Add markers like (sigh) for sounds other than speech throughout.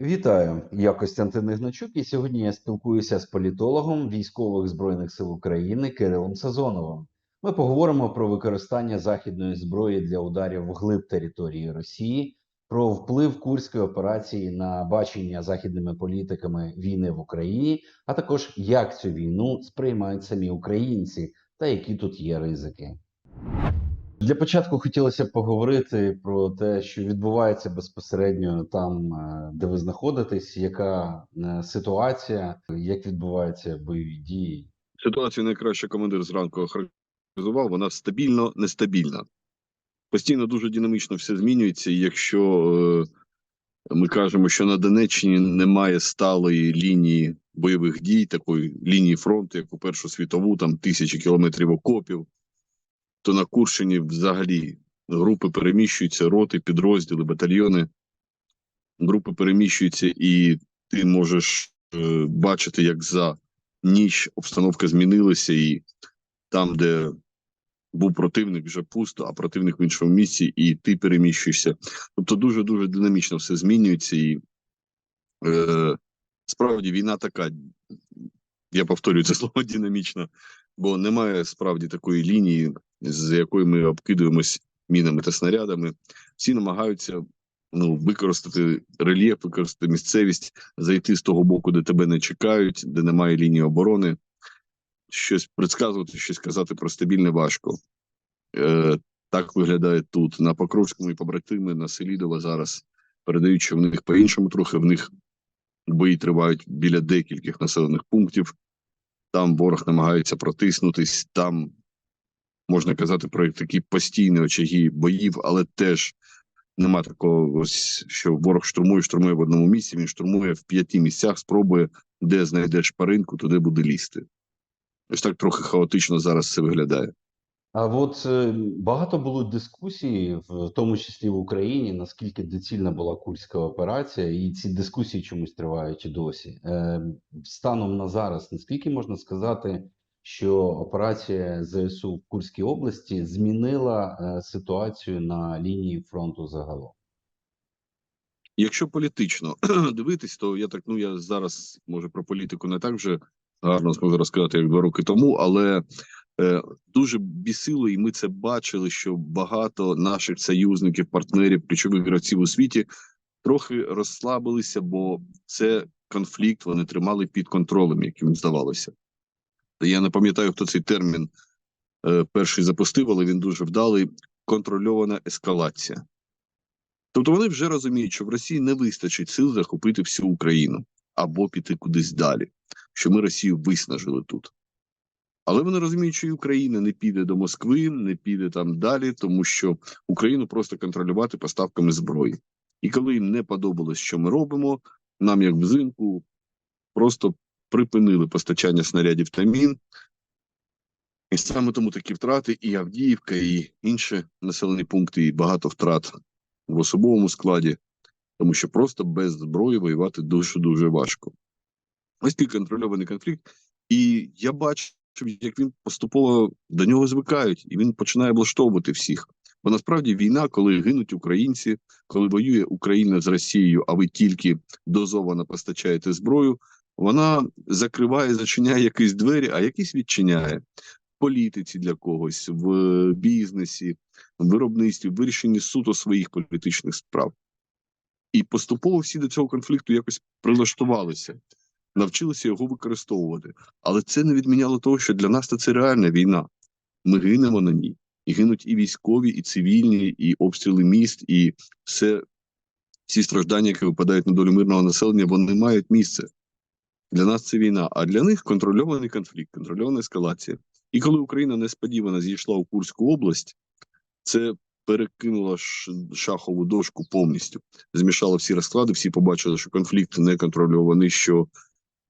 Вітаю, я Костянтин Ігначук, і сьогодні я спілкуюся з політологом військових збройних сил України Кирилом Сазоновим. Ми поговоримо про використання західної зброї для ударів вглиб території Росії, про вплив курської операції на бачення західними політиками війни в Україні, а також як цю війну сприймають самі українці та які тут є ризики. Для початку хотілося б поговорити про те, що відбувається безпосередньо там, е, де ви знаходитесь, яка е, ситуація, як відбуваються бойові дії. Ситуацію найкраще командир зранку охарактеризував. Вона стабільно нестабільна. Постійно дуже динамічно все змінюється. Якщо е, ми кажемо, що на Донеччині немає сталої лінії бойових дій, такої лінії фронту, як у Першу світову, там тисячі кілометрів окопів, то на Курщині взагалі групи переміщуються, роти, підрозділи, батальйони. Групи переміщуються, і ти можеш е, бачити, як за ніч обстановка змінилася, і там, де був противник, вже пусто, а противник в іншому місці, і ти переміщуєшся. Тобто дуже дуже динамічно все змінюється, і е, справді війна така. Я повторюю це (laughs) слово динамічна, бо немає справді такої лінії, з якою ми обкидуємось мінами та снарядами. Всі намагаються ну, використати рельєф, використати місцевість, зайти з того боку, де тебе не чекають, де немає лінії оборони. Щось предсказувати, щось казати про стабільне важко. Е, Так виглядає тут. На Покровському і побратими, на Селідово зараз передають, що в них по-іншому трохи в них бої тривають біля декількох населених пунктів. Там ворог намагається протиснутись, там можна казати про такі постійні очаги боїв, але теж нема такого, ось що ворог штурмує, штурмує в одному місці. Він штурмує в п'яти місцях, спробує, де знайде шпаринку, туди буде лізти. Ось так трохи хаотично зараз це виглядає. А от е, багато було дискусій, в тому числі в Україні, наскільки доцільна була курська операція, і ці дискусії чомусь тривають і досі. Е, Станом на зараз, наскільки можна сказати, що операція ЗСУ в Курській області змінила е, ситуацію на лінії фронту загалом? Якщо політично (clears throat) дивитись, то я так ну я зараз може про політику не так вже гарно зможу розказати, як два роки тому, але е, дуже бісило, і ми це бачили, що багато наших союзників, партнерів, ключових гравців у світі трохи розслабилися, бо це конфлікт вони тримали під контролем, як їм здавалося. Я не пам'ятаю, хто цей термін е, перший запустив, але він дуже вдалий. Контрольована ескалація. Тобто вони вже розуміють, що в Росії не вистачить сил захопити всю Україну або піти кудись далі, що ми Росію виснажили тут. Але вони розуміють, що і Україна не піде до Москви, не піде там далі, тому що Україну просто контролювати поставками зброї. І коли їм не подобалось, що ми робимо, нам, як взимку, просто припинили постачання снарядів та мін. І саме тому такі втрати і Авдіївка, і інші населені пункти, і багато втрат в особовому складі, тому що просто без зброї воювати дуже дуже важко. Ось такий контрольований конфлікт, і я бачу, як він поступово до нього звикають, і він починає влаштовувати всіх. Бо насправді війна, коли гинуть українці, коли воює Україна з Росією, а ви тільки дозовано постачаєте зброю, вона закриває, зачиняє якісь двері, а якісь відчиняє в політиці для когось, в бізнесі, в виробництві, в вирішенні суто своїх політичних справ. І поступово всі до цього конфлікту якось прилаштувалися, навчилися його використовувати. Але це не відміняло того, що для нас це реальна війна. Ми гинемо на ній. І гинуть і військові, і цивільні, і обстріли міст, і все, всі страждання, які випадають на долю мирного населення, вони мають місце. Для нас це війна, а для них контрольований конфлікт, контрольована ескалація. І коли Україна несподівано зійшла у Курську область, це перекинуло шахову дошку повністю. Змішало всі розклади, всі побачили, що конфлікт не контрольований, що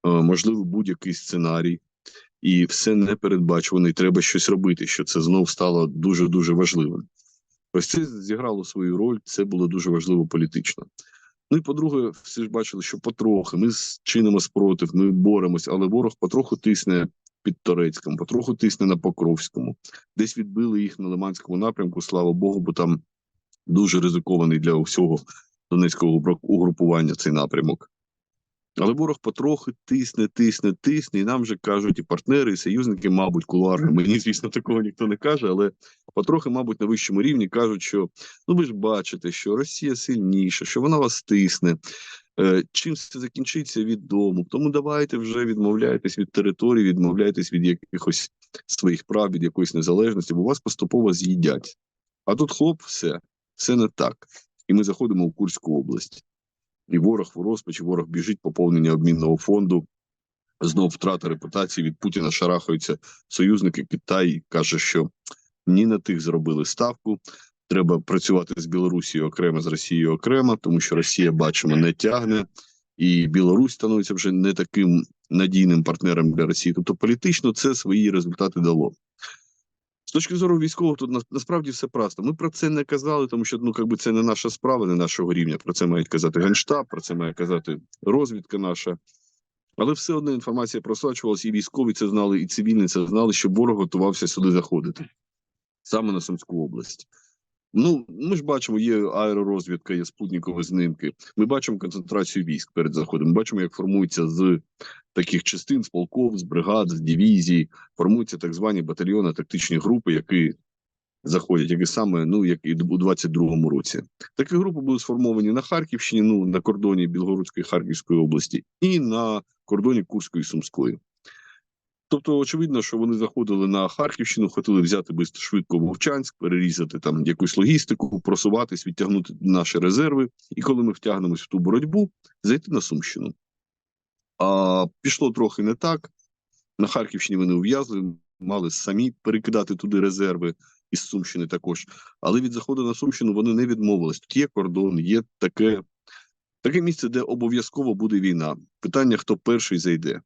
е, можливо будь-який сценарій, і все непередбачуваний. Треба щось робити. Що це знов стало дуже дуже важливим. Ось це зіграло свою роль. Це було дуже важливо політично. Ну і по-друге, всі ж бачили, що потрохи ми чинимо спротив, ми боремось, але ворог потроху тисне під Торецьком, потроху тисне на Покровському. Десь відбили їх на Лиманському напрямку, слава Богу, бо там дуже ризикований для всього Донецького угру- угрупування цей напрямок. Але ворог потрохи тисне, тисне, тисне, і нам вже кажуть і партнери, і союзники, мабуть, кулуарно. Мені, звісно, такого ніхто не каже, але потрохи, мабуть, на вищому рівні кажуть, що ну ви ж бачите, що Росія сильніша, що вона вас тисне. Е, Чим це закінчиться відомо. Тому давайте вже відмовляйтесь від території, відмовляйтесь від якихось своїх прав, від якоїсь незалежності, бо вас поступово з'їдять. А тут хлоп, все, все не так. І ми заходимо у Курську область. І ворог в розпачі, ворог біжить поповнення обмінного фонду. Знов втрата репутації від Путіна шарахаються союзники. Китай каже, що ні на тих зробили ставку. Треба працювати з Білорусією окремо, з Росією окремо, тому що Росія, бачимо, не тягне, і Білорусь становиться вже не таким надійним партнером для Росії. Тобто політично це свої результати дало. З точки зору військового, тут насправді все просто. Ми про це не казали, тому що ну якби це не наша справа, не нашого рівня. Про це мають казати генштаб, про це має казати розвідка наша. Але все одно інформація просачувалася, і військові це знали, і цивільні це знали, що ворог готувався сюди заходити саме на Сумську область. Ну, ми ж бачимо, є аеророзвідка, є спутникові знімки. Ми бачимо концентрацію військ перед заходом. Ми бачимо, як формуються з таких частин, з полков, з бригад, з дивізій, формуються так звані батальйони, тактичні групи, які заходять, які саме ну як і у 22-му році. Такі групи були сформовані на Харківщині, ну на кордоні Білгородської Харківської області, і на кордоні Курської і Сумської. Тобто, очевидно, що вони заходили на Харківщину, хотіли взяти швидко швидко Вовчанськ, перерізати там якусь логістику, просуватись, відтягнути наші резерви. І коли ми втягнемось в ту боротьбу, зайти на Сумщину. А пішло трохи не так. На Харківщині вони ув'язли, мали самі перекидати туди резерви із Сумщини також. Але від заходу на Сумщину вони не відмовились. Тут є кордон, є таке, таке місце, де обов'язково буде війна. Питання, хто перший зайде.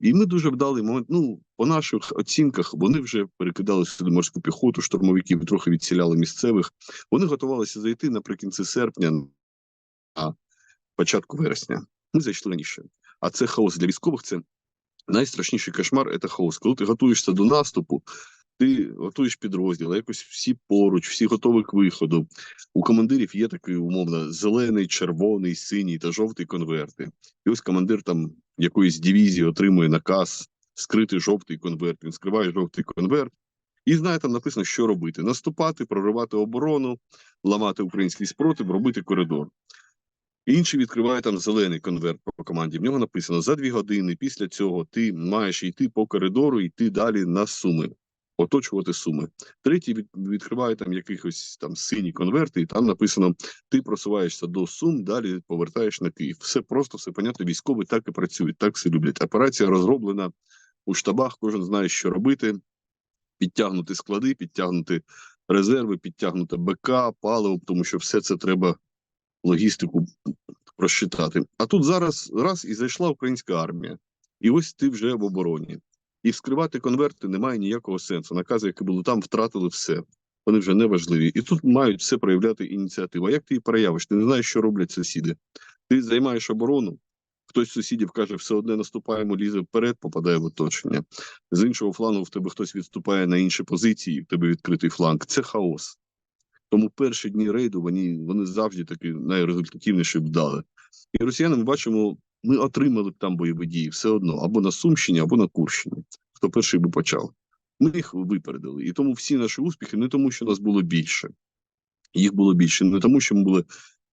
І ми дуже вдалий момент. Ну, по наших оцінках, вони вже перекидали сюди морську піхоту, штурмовиків трохи відсіляли місцевих. Вони готувалися зайти наприкінці серпня, а початку вересня. Ми зайшли раніше. А це хаос для військових. Це найстрашніший кошмар це хаос. Коли ти готуєшся до наступу, ти готуєш підрозділ, якось всі поруч, всі готові к виходу. У командирів є такий умовно зелений, червоний, синій та жовтий конверти. І ось командир там якоїсь дивізії отримує наказ скрити жовтий конверт. Він скриває жовтий конверт. І знає, там написано, що робити: наступати, проривати оборону, ламати український спротив, робити коридор. Інший відкриває там зелений конверт по команді. В нього написано: за дві години після цього ти маєш йти по коридору, йти далі на суми, оточувати суми. Третій від, відкриває там якихось там сині конверти, і там написано: ти просуваєшся до сум, далі повертаєш на Київ. Все просто, все понятно. Військові так і працюють, так все люблять. Операція розроблена у штабах. Кожен знає, що робити. Підтягнути склади, підтягнути резерви, підтягнути БК, паливо, тому що все це треба логістику розчитати. А тут зараз раз і зайшла українська армія, і ось ти вже в обороні. І вскривати конверти немає ніякого сенсу. Накази, які були там, втратили все. Вони вже не важливі. І тут мають все проявляти ініціативу. А як ти її проявиш? Ти не знаєш, що роблять сусіди. Ти займаєш оборону. Хтось з сусідів каже, все одне наступаємо, лізе вперед, попадає в оточення. З іншого флангу в тебе хтось відступає на інші позиції, в тебе відкритий фланг. Це хаос. Тому перші дні рейду вони, вони завжди такі найрезультативніші вдали. І росіяни ми бачимо, ми отримали б там бойові дії все одно або на Сумщині, або на Курщині. Хто перший би почав. Ми їх випередили. І тому всі наші успіхи не тому, що нас було більше. Їх було більше, не тому, що ми були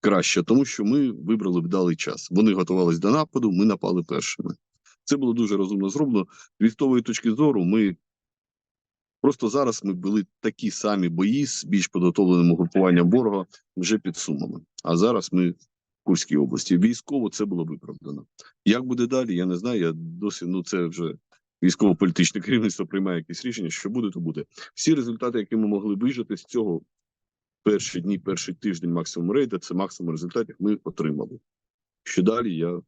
краще, а тому що ми вибрали вдалий час. Вони готувалися до нападу, ми напали першими. Це було дуже розумно зроблено. З військової точки зору, ми просто зараз ми були такі самі бої з більш підготовленим угрупуванням ворога вже під сумами. А зараз ми Курській області. Військово це було виправдано. Як буде далі? Я не знаю. Я досі ну це вже військово-політичне (laughs) керівництво приймає якісь рішення. Що буде, то буде. Всі результати, які ми могли вижити з цього перші дні, перший тиждень максимум рейда, це максимум результатів ми отримали. Що далі, я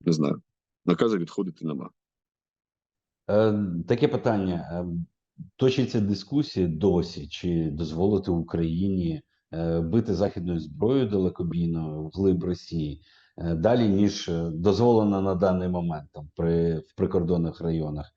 не знаю. Накази відходити нема. Е, таке питання. Е, Точиться дискусія досі, чи дозволити Україні бити західною зброєю далекобійною в глиб Росії е, далі, ніж е, дозволено на даний момент там при в прикордонних районах.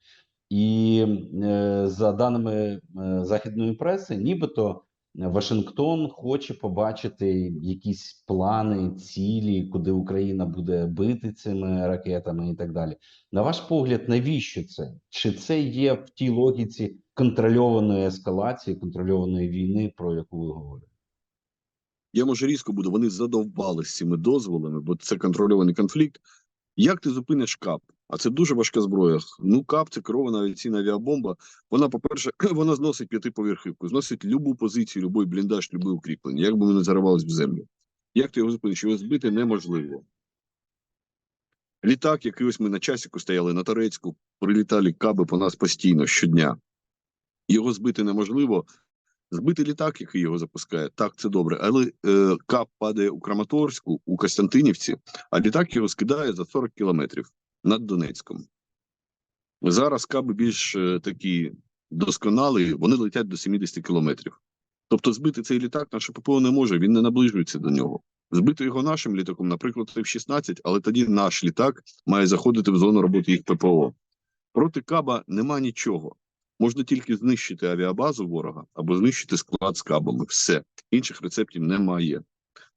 І е, за даними е, західної преси, нібито Вашингтон хоче побачити якісь плани, цілі, куди Україна буде бити цими ракетами і так далі. На ваш погляд, навіщо це? Чи це є в тій логіці контрольованої ескалації, контрольованої війни, про яку ви говорите? Я може різко буду. Вони задовбали з цими дозволами, бо це контрольований конфлікт. Як ти зупиниш КАП? А це дуже важка зброя. Ну, КАП це керована авіаційна авіабомба. Вона, по-перше, (clears throat) вона зносить п'ятиповерхівку, зносить любу позицію, любий бліндаж, любе укріплення, як би ми не заривались в землю. Як ти його зупиниш? Його збити неможливо. Літак, який ось ми на часіку стояли на Торецьку, прилітали каби по нас постійно щодня. Його збити неможливо. Збити літак, який його запускає, так це добре. Але е, кап падає у Краматорську, у Костянтинівці, а літак його скидає за 40 кілометрів над Донецьком. Зараз каби більш е, такі досконалі, вони летять до 70 кілометрів. Тобто, збити цей літак наше ППО не може, він не наближується до нього. Збити його нашим літаком, наприклад, F-16, але тоді наш літак має заходити в зону роботи їх ППО. Проти Каба нема нічого. Можна тільки знищити авіабазу ворога або знищити склад з кабами. Все. Інших рецептів немає.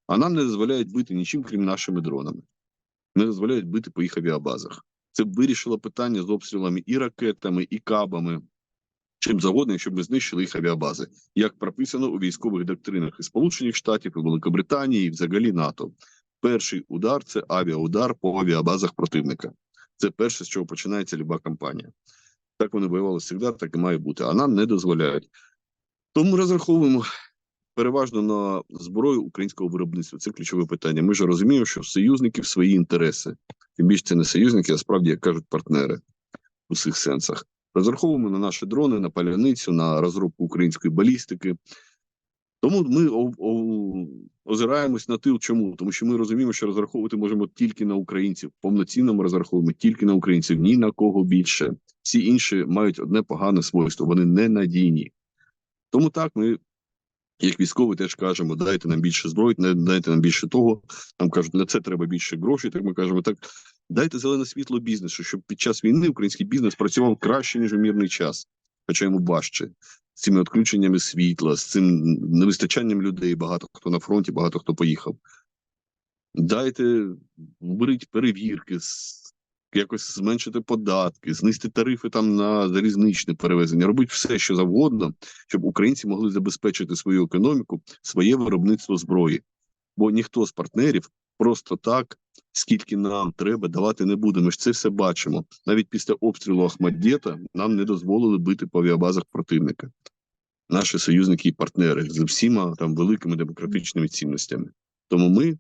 А нам не дозволяють бити нічим, крім нашими дронами. Не дозволяють бити по їх авіабазах. Це б вирішило питання з обстрілами і ракетами, і кабами, чим завгодно, щоб ми знищили їх авіабази, як прописано у військових доктринах і Сполучених Штатів, і Великобританії, і взагалі НАТО. Перший удар це авіаудар по авіабазах противника. Це перше, з чого починається люба кампанія. Так вони воювали завжди, так і має бути. А нам не дозволяють. Тому розраховуємо переважно на зброю українського виробництва. Це ключове питання. Ми ж розуміємо, що в союзників свої інтереси. Тим більше це не союзники, а справді, як кажуть, партнери у всіх сенсах. Розраховуємо на наші дрони, на паляницю, на розробку української балістики. Тому ми озираємось на тил. Чому? Тому що ми розуміємо, що розраховувати можемо тільки на українців. Повноцінно ми розраховуємо тільки на українців, ні на кого більше. Всі інші мають одне погане свойство, вони ненадійні. Тому так ми, як військові, теж кажемо: дайте нам більше зброї, дайте нам більше того. Нам кажуть, на це треба більше грошей. Так ми кажемо, так дайте зелене світло бізнесу, щоб під час війни український бізнес працював краще ніж у мирний час, хоча йому важче з цими відключеннями світла, з цим невистачанням людей. Багато хто на фронті, багато хто поїхав. Дайте вберіть перевірки, якось зменшити податки, знизити тарифи там на залізничне перевезення, робить все, що завгодно, щоб українці могли забезпечити свою економіку, своє виробництво зброї. Бо ніхто з партнерів просто так, скільки нам треба, давати не буде. Ми ж це все бачимо. Навіть після обстрілу Ахмаддєта нам не дозволили бити по авіабазах противника. Наші союзники і партнери з всіма там великими демократичними цінностями. Тому ми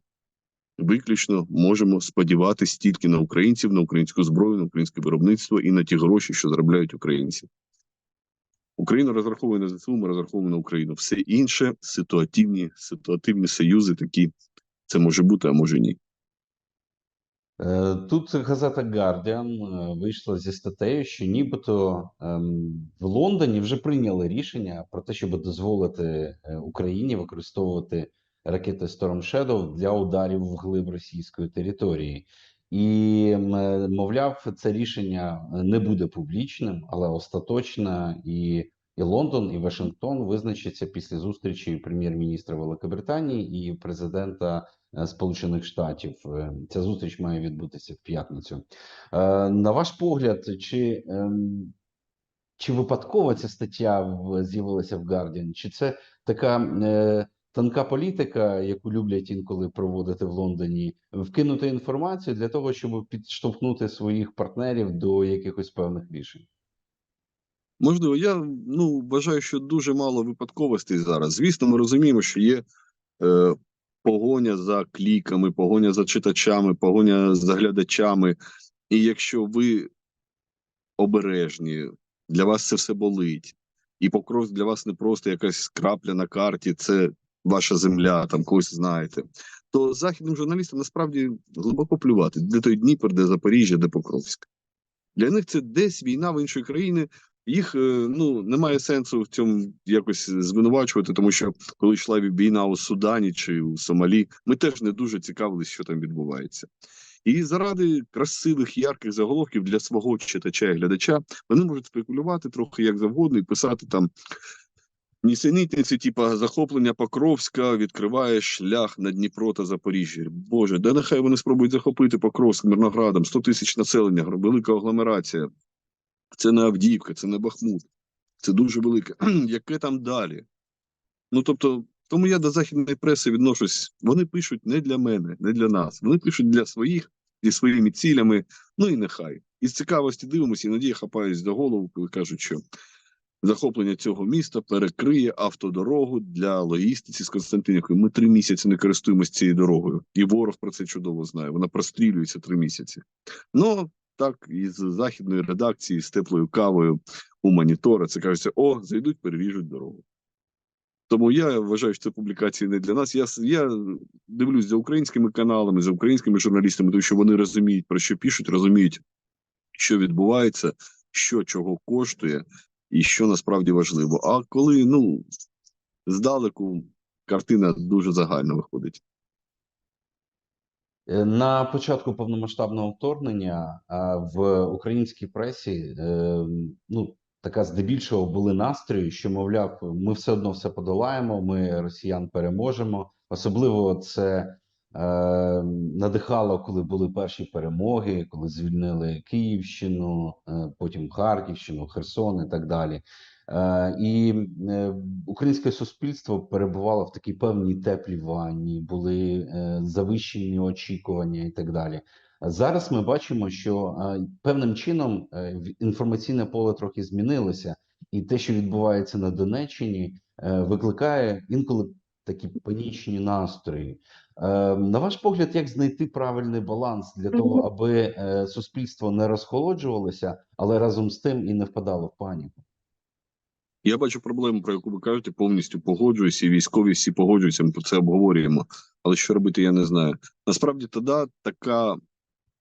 виключно можемо сподіватися тільки на українців, на українську зброю, на українське виробництво і на ті гроші, що заробляють українці. Україна розраховує на ЗСУ, ми розраховуємо на Україну. Все інше ситуативні, ситуативні союзи такі. Це може бути, а може ні. Е, Тут газета Guardian е, вийшла зі статтею, що нібито ем, в Лондоні вже прийняли рішення про те, щоб дозволити е, Україні використовувати ракети Storm Shadow для ударів вглиб російської території. І е, мовляв, це рішення не буде публічним, але остаточно і, і Лондон, і Вашингтон визначаться після зустрічі прем'єр-міністра Великобританії і президента е, Сполучених Штатів. Е, Ця зустріч має відбутися в п'ятницю. На ваш погляд, чи, ем, чи випадково ця стаття з'явилася в Guardian? Чи це така тонка політика, яку люблять інколи проводити в Лондоні, вкинути інформацію для того, щоб підштовхнути своїх партнерів до якихось певних рішень? Можливо, я ну вважаю, що дуже мало випадковостей зараз. Звісно, ми розуміємо, що є е, погоня за кліками, погоня за читачами, погоня за глядачами. І якщо ви обережні, для вас це все болить, і покров для вас не просто якась крапля на карті, це ваша земля, там когось знаєте. То західним журналістам насправді глибоко плювати, де той Дніпр, де Запоріжжя, де Покровськ. Для них це десь війна в іншої країни. Їх е, ну немає сенсу в цьому якось звинувачувати, тому що коли йшла війна у Судані чи у Сомалі, ми теж не дуже цікавились, що там відбувається. І заради красивих ярких заголовків для свого читача і глядача вони можуть спекулювати трохи як завгодно і писати там Нісенітниці, типа захоплення Покровська відкриває шлях на Дніпро та Запоріжжя. Боже, де нехай вони спробують захопити Покровськ Мирноградом, 100 тисяч населення, велика агломерація. Це не Авдіївка, це не Бахмут. Це дуже велике. (clears throat) Яке там далі? Ну тобто, тому я до західної преси відношусь. Вони пишуть не для мене, не для нас. Вони пишуть для своїх зі своїми цілями. Ну і нехай. Із цікавості дивимося, іноді я хапаюсь до голову, коли кажуть, що захоплення цього міста перекриє автодорогу для логістиці з Константинівкою. Ми три місяці не користуємося цією дорогою, і ворог про це чудово знає. Вона прострілюється три місяці. Ну так, із західної редакції з теплою кавою у монітора це кажеться: о, зайдуть, переріжуть дорогу. Тому я вважаю, що це публікації не для нас. Я, я дивлюсь за українськими каналами, за українськими журналістами, тому що вони розуміють, про що пишуть, розуміють, що відбувається, що чого коштує, і що насправді важливо. А коли ну здалеку картина дуже загальна виходить. Е, На початку повномасштабного вторгнення в українській пресі е, ну така здебільшого були настрої, що мовляв, ми все одно все подолаємо, ми росіян переможемо. Особливо це надихало, коли були перші перемоги, коли звільнили Київщину, е, потім Харківщину, Херсон і так далі. Е, і е, українське суспільство перебувало в такій певній теплій ванні, були завищені очікування і так далі. Зараз ми бачимо, що певним чином інформаційне поле трохи змінилося, і те, що відбувається на Донеччині, викликає інколи такі панічні настрої. Е, На ваш погляд, як знайти правильний баланс для того, аби е, суспільство не розхолоджувалося, але разом з тим і не впадало в паніку? Я бачу проблему, про яку ви кажете, повністю погоджуюся, і військові всі погоджуються, ми про це обговорюємо. Але що робити, я не знаю. Насправді, тоді така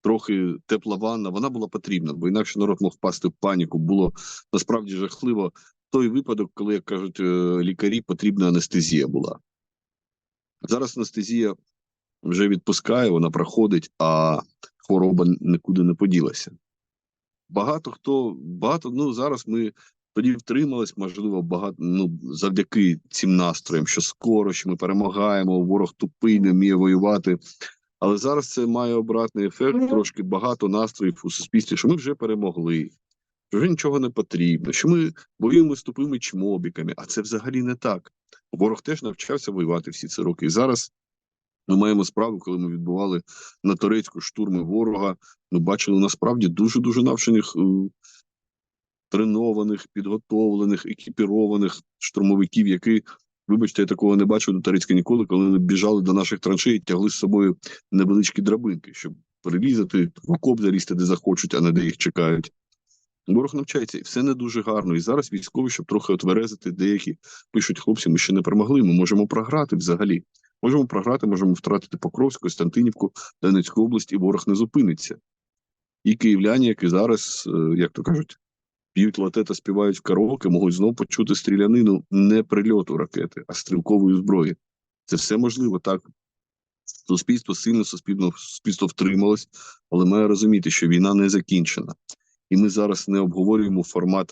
трохи тепла ванна, вона була потрібна, бо інакше народ мог впасти в паніку. Було насправді жахливо той випадок, коли, як кажуть е, лікарі, потрібна анестезія була. Зараз анестезія вже відпускає, вона проходить, а хвороба нікуди не поділася. Багато хто, багато, ну зараз ми тоді втримались, можливо, багато ну завдяки цим настроям, що скоро, що ми перемагаємо, ворог тупий, не вміє воювати. Але зараз це має обратний ефект. Трошки багато настроїв у суспільстві, що ми вже перемогли, що вже нічого не потрібно, що ми воюємо з тупими чмобіками. А це взагалі не так. Ворог теж навчався воювати всі ці роки. І зараз ми маємо справу, коли ми відбували на Торецьку штурми ворога. Ми бачили насправді дуже дуже навчених, е, тренованих, підготовлених, екіпірованих штурмовиків, які, вибачте, я такого не бачив до Торецька ніколи, коли вони біжали до наших траншей і тягли з собою невеличкі драбинки, щоб перелізати в окоп залізти, де захочуть, а не де їх чекають. Ворог навчається, і все не дуже гарно. І зараз військові, щоб трохи отверезити, деякі пишуть хлопці, ми ще не перемогли. Ми можемо програти взагалі. Можемо програти, можемо втратити Покровську, Костянтинівку, Донецьку область, і ворог не зупиниться. І київляні, які зараз, е, як то кажуть, п'ють лате та співають в караоке, можуть знов почути стрілянину не прильоту ракети, а стрілкової зброї. Це все можливо, так. Суспільство сильно, суспільство, суспільство втрималось, але має розуміти, що війна не закінчена. І ми зараз не обговорюємо формат,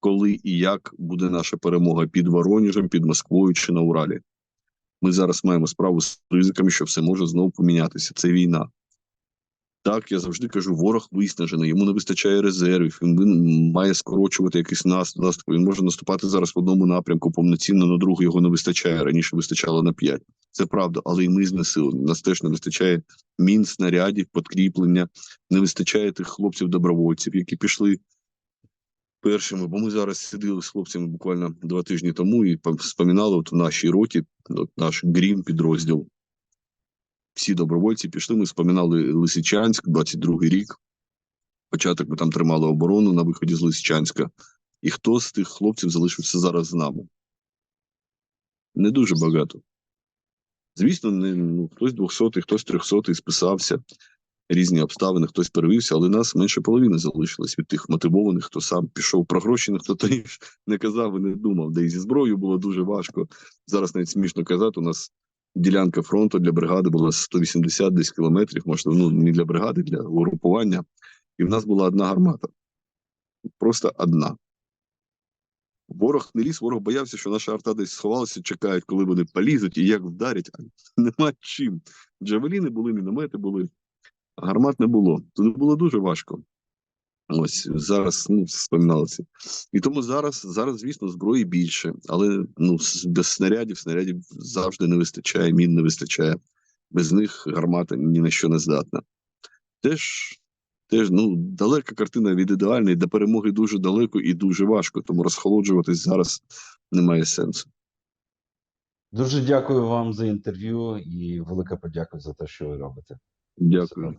коли і як буде наша перемога під Воронежем, під Москвою чи на Уралі. Ми зараз маємо справу з ризиками, що все може знову помінятися. Це війна. Так, я завжди кажу, ворог виснажений, йому не вистачає резервів, він має скорочувати якийсь наступ. Він може наступати зараз в одному напрямку повноцінно, на другий його не вистачає. Раніше вистачало на п'ять. Це правда, але і ми знесилені. Нас теж не вистачає мін, снарядів, підкріплення, не вистачає тих хлопців-добровольців, які пішли першими. Бо ми зараз сиділи з хлопцями буквально два тижні тому і пам- споминали от в нашій роті, от наш грім підрозділ. Всі добровольці пішли. Ми споминали Лисичанськ, 22-й рік. Початок ми там тримали оборону на виході з Лисичанська. І хто з тих хлопців залишився зараз з нами? Не дуже багато. Звісно, не, ну, хтось 200, хтось 300 списався, різні обставини, хтось перевівся, але нас менше половини залишилось від тих мотивованих, хто сам пішов про гроші, ніхто ж не казав і не думав. Де і зі зброєю було дуже важко. Зараз навіть смішно казати, у нас ділянка фронту для бригади була 180 десь кілометрів, можливо, ну не для бригади, для угрупування. І в нас була одна гармата. Просто одна. Ворог не ліз, ворог боявся, що наша арта десь сховалася, чекають, коли вони полізуть і як вдарять. А нема чим. Джавеліни були, міномети були, а гармат не було. Тут було дуже важко. Ось зараз ну, вспоминалося. І тому зараз, зараз, звісно, зброї більше, але ну, без снарядів, снарядів завжди не вистачає, мін не вистачає. Без них гармата ні на що не здатна. Теж, теж ну, далека картина від ідеальної, до перемоги дуже далеко і дуже важко, тому розхолоджуватись зараз немає сенсу. Дуже дякую вам за інтерв'ю і велика подяка за те, що ви робите. Дякую.